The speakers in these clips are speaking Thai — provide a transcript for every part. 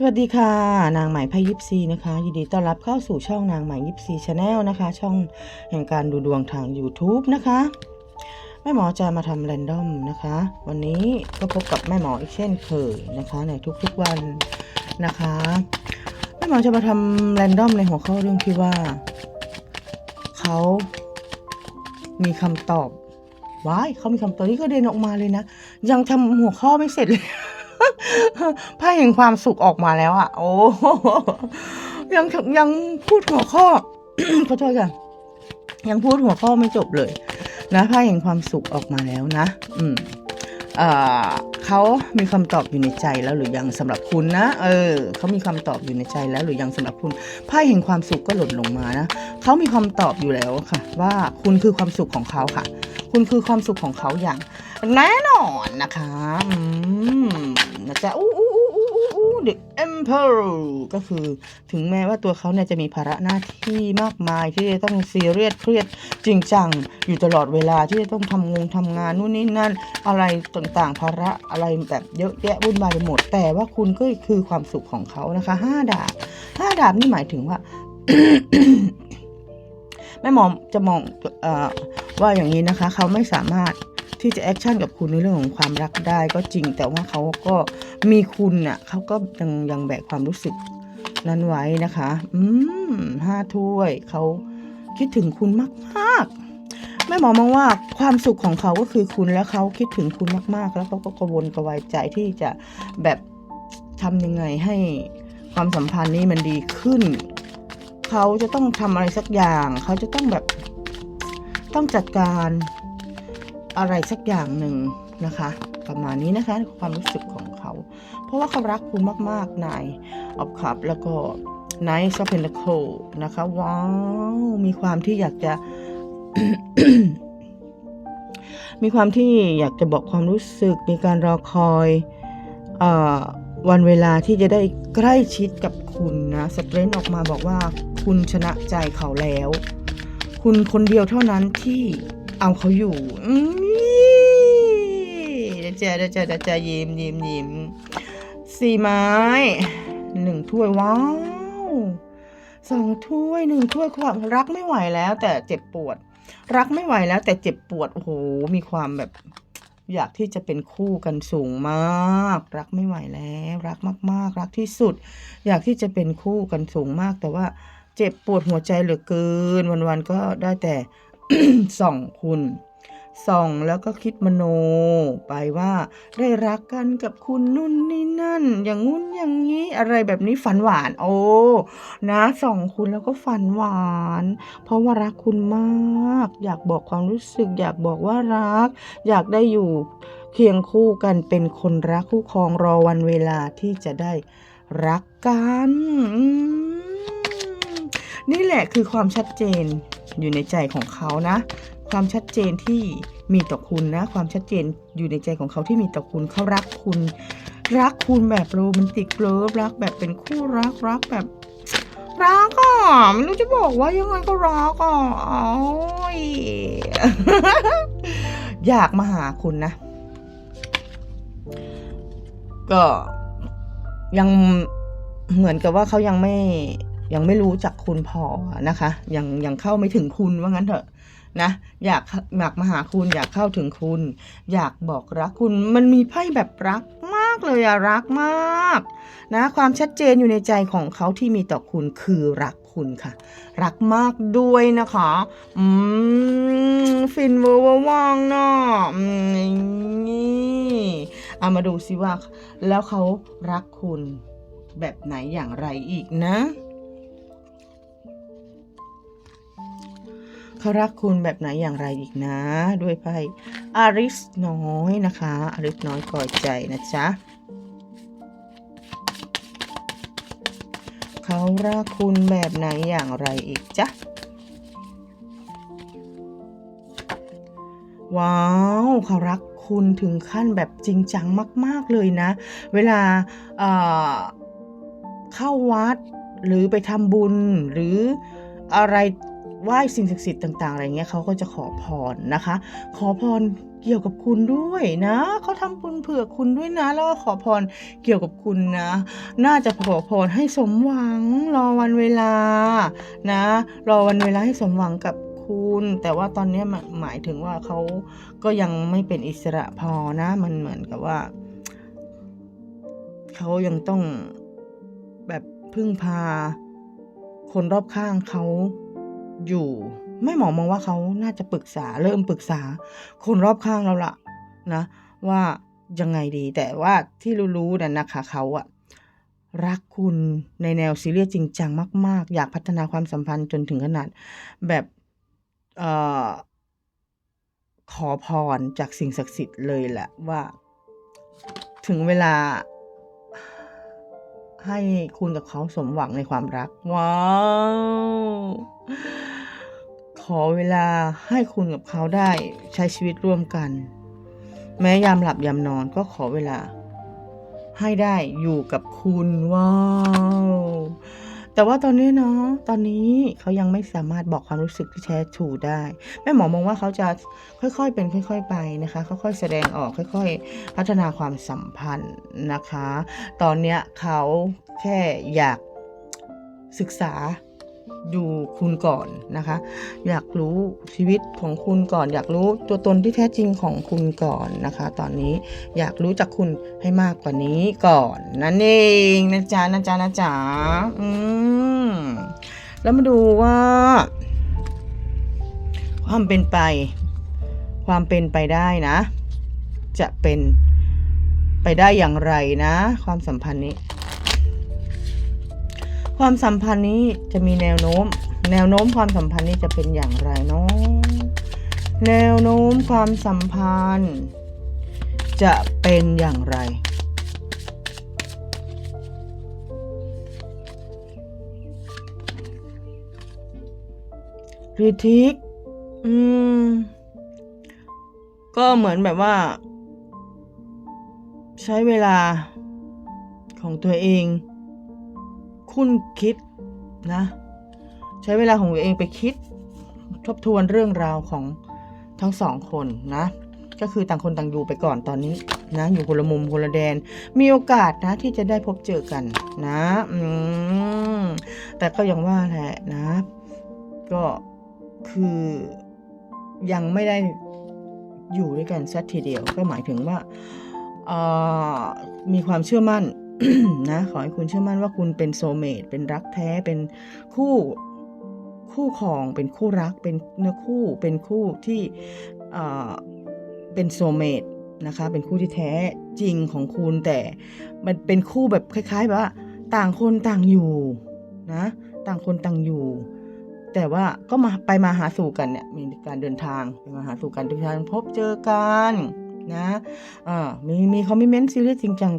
สวัสดีค่ะนางไหมไพยิปซีนะคะยินดีต้อนรับเข้าสู่ช่องนางไหมยิปซีชาแนลนะคะ ช่องแห่งการดูดวงทาง YouTube นะคะแม่หมอจะมาทำแรนดอมนะคะ วันนี้ก็พบกับแม่หมออีกเช่นเคยนะคะ ในทุกๆวันนะคะแม่หมอจะมาทำแรนดอมในหัวข้อเรื่องที่ว่าเขามีคำตอบว้ายเขามีคำตอบนี่ก็เดินออกมาเลยนะยังทำหัวข้อไม่เสร็จเลย ไพ่แห่งความสุขออกมาแล้วอะ่ะ โอ้ยังยังพูดหัวข้อขอโทษค่ะยังพูดหัวข้อไม่จบเลยนะไพ่แห่งความสุขออกมาแล้วนะ อืมเขามีคำตอบอยู่ในใจแล้วหรือยังสำหรับคุณนะ เออเขามีคำตอบอยู่ในใจแล้วหรือยังสำหรับคุณไพ่แห่งความสุขก็หล่นลงมานะเขามีคำตอบอยู่แล้วค่ะ ว่าคุณคือความสุขของเขาค่ะ คุณคือความสุขของเขาอย่างแน่นอนนะคะ อืม นะจ๊ะอู้อู้อู้อู้อู้อู้ The Emperor ก็คือถึงแม้ว่าตัวเขาเนี่ยจะมีภาระหน้าที่มากมายที่จะต้องซีเรียสเครียดจริงจัง อยู่ตลอดเวลาที่จะต้องทำงงทำงานนู่นนี่นั่น อะไรต่างๆ ภาระอะไรแบบเยอะแยะวุ่นวายไปหมด แต่ว่าคุณก็คือความสุขของเขานะคะห้าดาบห้าดาบนี่หมายถึงว่าแม่หมอจะมองอว่าอย่างนี้นะคะ เขาไม่สามารถ ที่จะแอคชั่นกับคุณในเรื่องของความรักได้ก็จริง แต่ว่าเขาก็มีคุณน่ะเขาก็ยังยังแบกความรู้สึกนั้นไว้นะคะ อืมห้าถ้วยเขาคิดถึงคุณมากๆแม่หมอมองว่าความสุขของเขาก็คือคุณแล้วเขาคิดถึงคุณมากๆ แล้วเขาก็กระวนกระวายใจที่จะแบบทำยังไงให้ความสัมพันธ์นี้มันดีขึ้น เขาจะต้องทำอะไรสักอย่าง เขาจะต้องแบบต้องจัดการ อะไรสักอย่างหนึ่งนะคะ ประมาณนี้นะคะความรู้สึกของเขา เพราะว่าเขารักคุณมากๆนายออฟคับแล้วก็นายซอฟเพนโคนะคะ ว้าว มีความที่อยากจะ มีความที่อยากจะบอกความรู้สึก มีการรอคอยอวันเวลาที่จะได้ใกล้ชิดกับคุณนะสเตรนออกมาบอกว่าคุณชนะใจเขาแล้ว คุณคนเดียวเท่านั้นที่เอาเขาอยู่ อื เดี๋ยวเจอเดี๋ยวเจอเดี๋ยวเจอยิ้มยิ้มยิ้มสี่ไม้หนึ่งถ้วยว้าวสองถ้วยหนึ่งถ้วยความรักไม่ไหวแล้ว แต่เจ็บปวด รักไม่ไหวแล้ว แต่เจ็บปวดโอ้โหมีความแบบ อยากที่จะเป็นคู่กันสูงมาก รักไม่ไหวแล้ว รักมากๆ รักที่สุด อยากที่จะเป็นคู่กันสูงมาก แต่ว่าเจ็บปวดหัวใจเหลือเกิน วันๆก็ได้แต่ส่องคุณ ส่องแล้วก็คิดมโนไปว่าได้รักกันกับคุณนู่นนี่นั่น อย่างงุ้นอย่างนี้อะไรแบบนี้ฝันหวาน โอ้นะส่องคุณแล้วก็ฝันหวาน เพราะว่ารักคุณมาก อยากบอกความรู้สึก อยากบอกว่ารัก อยากได้อยู่เคียงคู่กันเป็นคนรักคู่ครองรอวันเวลาที่จะได้รักกันนี่แหละคือความชัดเจนอยู่ในใจของเขานะ ความชัดเจนที่มีต่อคุณนะ ความชัดเจนอยู่ในใจของเขาที่มีต่อคุณเขารักคุณ รักคุณแบบโรแมนติกเลิฟรักแบบเป็นคู่รักรักแบบรักอะไม่รู้จะบอกว่ายังไงก็รักอะโอ้ยอยากมาหาคุณนะ ก็ยังเหมือนกับว่าเขายังไม่ยังไม่รู้จักคุณพอนะคะ ยังยังเข้าไม่ถึงคุณว่างั้นเถอะ นะอยากอยากมาหาคุณอยากเข้าถึงคุณ อยากบอกรักคุณมันมีไพ่แบบรักมากเลยอะรักมาก นะความชัดเจนอยู่ในใจของเขาที่มีต่อคุณคือรักคุณค่ะ รักมากด้วยนะคะอืมฟินเวอร์ว่างเนาะอืมนี่เอามาดูสิว่า แล้วเขารักคุณแบบไหนอย่างไรอีกนะ เขารักคุณแบบไหนอย่างไรอีกนะ ด้วยไพ่อาริสน้อยนะคะอาริสน้อยกอดใจนะจ๊ะเขารักคุณแบบไหนอย่างไรอีกจ๊ะว้าวเขารักคุณถึงขั้นแบบจริงจังมาก ๆ เลยนะ เวลาเเข้าวัดหรือไปทำบุญหรืออะไร ไหว้สิ่งศักดิ์สิทธิ์ต่าง ๆ อะไรเงี้ยเขาก็จะขอพรนะคะ ขอพรเกี่ยวกับคุณด้วยนะเขาทำบุญเผื่อคุณด้วยนะ แล้วก็ขอพรเกี่ยวกับคุณนะ น่าจะขอพรให้สมหวังรอวันเวลานะ รอวันเวลาให้สมหวังกับคุณแต่ว่าตอนนี้หมายถึงว่าเขาก็ยังไม่เป็นอิสระพอนะ มันเหมือนกับว่าเขายังต้องแบบพึ่งพาคนรอบข้างเขา อยู่แม่หมอมองว่าเขาน่าจะปรึกษาเริ่มปรึกษา คนรอบข้างเราละนะ ว่ายังไงดี แต่ว่าที่รู้ๆน่ะนะคะเขาอะรักคุณในแนวซีเรียสจริงจังมาก ๆ อยากพัฒนาความสัมพันธ์จนถึงขนาดแบบออขอพรจากสิ่งศักดิ์สิทธิ์เลยแหละว่า ถึงเวลา ให้คุณกับเขาสมหวังในความรัก ว้าว ขอเวลาให้คุณกับเขาได้ใช้ชีวิตร่วมกัน แม้ยามหลับยามนอนก็ขอเวลา ให้ได้อยู่กับคุณว้าว แต่ว่าตอนนี้เนาะตอนนี้เขายังไม่สามารถบอกความรู้สึกที่แท้ทรูได้แม่หมอมองว่าเขาจะค่อยๆเป็นค่อย ๆไปนะคะค่อยๆแสดงออกค่อยๆ พัฒนาความสัมพันธ์นะคะ ตอนเนี้ยเขาแค่อยากศึกษา ดูคุณก่อนนะคะ อยากรู้ชีวิตของคุณก่อน อยากรู้ตัวตนที่แท้จริงของคุณก่อนนะคะ ตอนนี้อยากรู้จักคุณให้มากกว่านี้ก่อน นั่นเองนะจ๊ะนะจ๊ะนะจ๊ะอืมแล้วมาดูว่า ความเป็นไป ความเป็นไปได้นะ จะเป็นไปได้อย่างไรนะ ความสัมพันธ์นี้ ความสัมพันธ์นี้จะมีแนวโน้ม แนวโน้มความสัมพันธ์นี้จะเป็นอย่างไรเนาะแนวโน้มความสัมพันธ์ จะเป็นอย่างไร รีทิกอืม ก็เหมือนแบบว่า ใช้เวลาของตัวเอง คุณคิดนะ ใช้เวลาของตัวเองไปคิด ทบทวนเรื่องราวของทั้งสองคนนะ ก็คือต่างคนต่างอยู่ไปก่อนตอนนี้นะ อยู่คนละมุมคนละแดน มีโอกาสนะ ที่จะได้พบเจอกันนะอืมแต่ก็ยังว่าแหละนะ ก็คือยังไม่ได้อยู่ด้วยกันสักทีเดียว ก็หมายถึงว่ามีความเชื่อมั่น นะขอให้คุณเชื่อมั่นว่าคุณเป็นโซเมตเป็นรักแท้เป็นคู่คู่ครองเป็นคู่รักเป็นเนื้อคู่เป็นคู่ที่เป็นโซเมตนะคะ เป็นคู่ที่แท้จริงของคุณแต่มันเป็นคู่แบบคล้าย ๆ แบบว่าต่างคนต่างอยู่นะต่างคนต่างอยู่ แต่ว่าก็มาไปมาหาสู่กันเนี่ยมีการเดินทางไปมาหาสู่กันเดินทางพบเจอกันนะอ่ามีมีคอมมิเมนต์ซีรีส์จริงจัง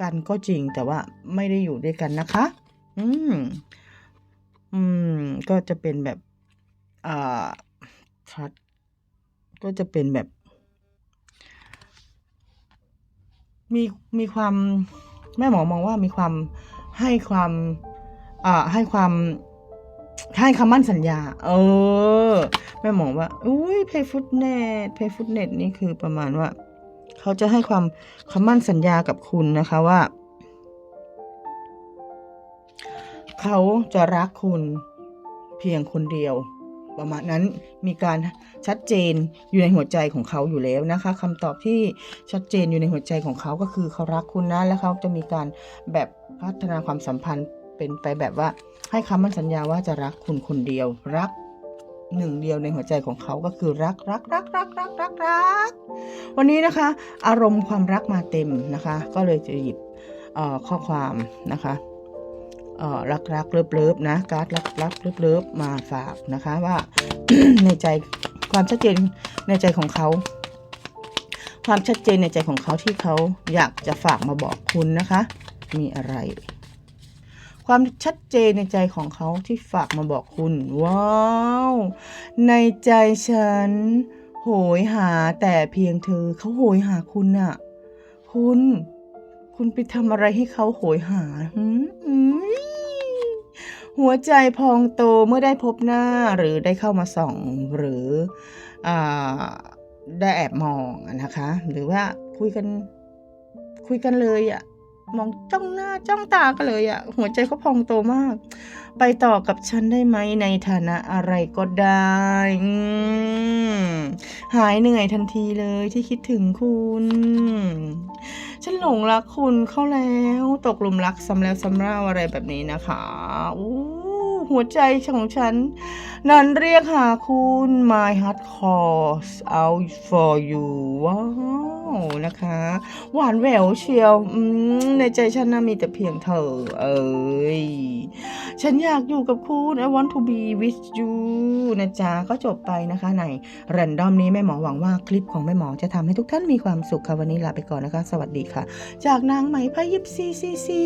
กันก็จริงแต่ว่าไม่ได้อยู่ด้วยกันนะคะ อืม อืม ก็จะเป็นแบบ อ่าชัดก็จะเป็นแบบ มีมีความแม่หมอมองว่ามีความให้ความอ่าให้ความให้คำมั่นสัญญา เออ แม่หมอว่า อุ้ยเพย์ฟุตเนตเพย์ฟุตเนตนี่คือประมาณว่า เขาจะให้ความคำมั่นสัญญากับคุณนะคะว่า เขาจะรักคุณเพียงคนเดียว ประมาณนั้นมีการชัดเจนอยู่ในหัวใจของเขาอยู่แล้วนะคะคำตอบที่ชัดเจนอยู่ในหัวใจของเขาก็คือเขารักคุณนะแล้วเขาจะมีการแบบพัฒนาความสัมพันธ์เป็นไปแบบว่าให้คำมั่นสัญญาว่าจะรักคุณคนเดียว รัก หนึ่งเดียวในหัวใจของเขาก็คือรักรักรักรักรักรักรักวันนี้นะคะ อารมณ์ความรักมาเต็มนะคะ ก็เลยจะหยิบข้อความนะคะรักรักเลิฟเลิฟนะการ์ดรักรักเลิฟเลิฟมาฝากนะคะว่าในใจความชัดเจนในใจของเขา ความชัดเจนในใจของเขาที่เขาอยากจะฝากมาบอกคุณนะคะ มีอะไร ความชัดเจนในใจของเขาที่ฝากมาบอกคุณ ว้าว ในใจฉัน โหยหาแต่เพียงเธอ เขาโหยหาคุณน่ะคุณ คุณไปทำอะไรให้เขาโหยหาหืมหัวใจพองโตเมื่อได้พบหน้าหรือได้เข้ามาส่องหรืออ่าได้แอบมองนะคะ หรือว่าคุยกันคุยกันเลยอะ มองจ้องหน้าจ้องตากันเลยอะหัวใจเขาพองโตมาก ไปต่อกับฉันได้ไหมในฐานะอะไรก็ได้หายเหนื่อยทันทีเลยที่คิดถึงคุณ ฉันหลงรักคุณเข้าแล้ว ตกหลุมรักซ้ำแล้วซ้ำเล่าอะไรแบบนี้นะคะอู้ หัวใจของฉัน นั้นเรียกหาคุณ My heart calls out for you ว้าวนะคะ หวานแหววเชียวในใจฉันนะมีแต่เพียงเธอ เอ้ย ฉันอยากอยู่กับคุณ I want to be with you นะจ๊ะ ก็จบไปนะคะในแรนดอมนี้แม่หมอหวังว่าคลิปของแม่หมอจะทำให้ทุกท่านมีความสุขค่ะ วันนี้ลาไปก่อนนะคะ สวัสดีค่ะ จากนางไหมพายิบซีซีซี